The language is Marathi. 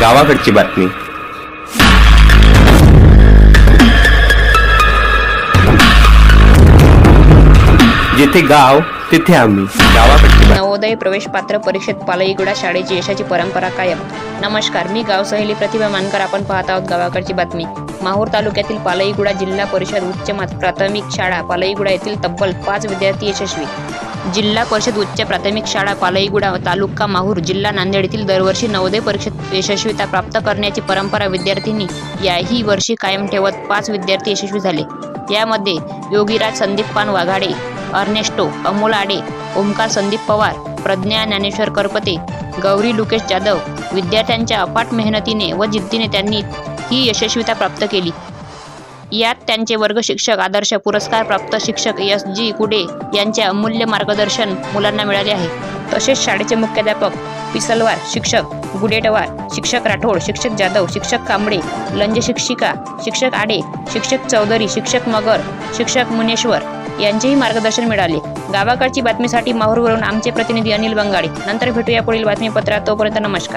गावाकडची बातमी. जिथे गाव तिथे आम्ही. गावाकडची नवोदय प्रवेश पात्र परीक्षेत पालईगुडा शाळेची यशाची परंपरा कायम. नमस्कार मी गाव सहेली प्रतिभा मानकर. आपण पाहत आहोत गावाकडची बातमी. माहूर तालुक्यातील पालईगुडा जिल्हा परिषद उच्च प्राथमिक शाळा पालईगुडा येथील तब्बल पाच विद्यार्थी यशस्वी. जिल्हा परिषद उच्च प्राथमिक शाळा पालईगुडा तालुका माहूर जिल्हा नांदेड येथील दरवर्षी नवोदय परीक्षेत यशस्वीता प्राप्त करण्याची परंपरा विद्यार्थ्यांनी याही वर्षी कायम ठेवत पाच विद्यार्थी यशस्वी झाले. यामध्ये योगीराज संदीप पान वाघाडे अर्नेस्टो अमोल आडे ओमकार संदीप पवार प्रज्ञा ज्ञानेश्वर करपते गौरी लुकेश जाधव विद्यार्थ्यांच्या अफाट मेहनतीने व जिद्दीने त्यांनी ही यशस्वीता प्राप्त केली. यात त्यांचे वर्ग शिक्षक आदर्श पुरस्कार प्राप्त शिक्षक एस जी कुडे यांचे अमूल्य मार्गदर्शन मुलांना मिळाले आहे. तसेच शाळेचे मुख्याध्यापक पिसलवार शिक्षक गुडेटवार शिक्षक राठोड शिक्षक जाधव शिक्षक कांबळे लंज शिक्षिका शिक्षक आडे शिक्षक चौधरी शिक्षक मगर शिक्षक मुनेश्वर यांचेही मार्गदर्शन मिळाले. गावाकडची बातमीसाठी माहूरवरून आमचे प्रतिनिधी अनिल बंगाळे नंतर भेटूया पुढील बातमीपत्रात. तोपर्यंत नमस्कार.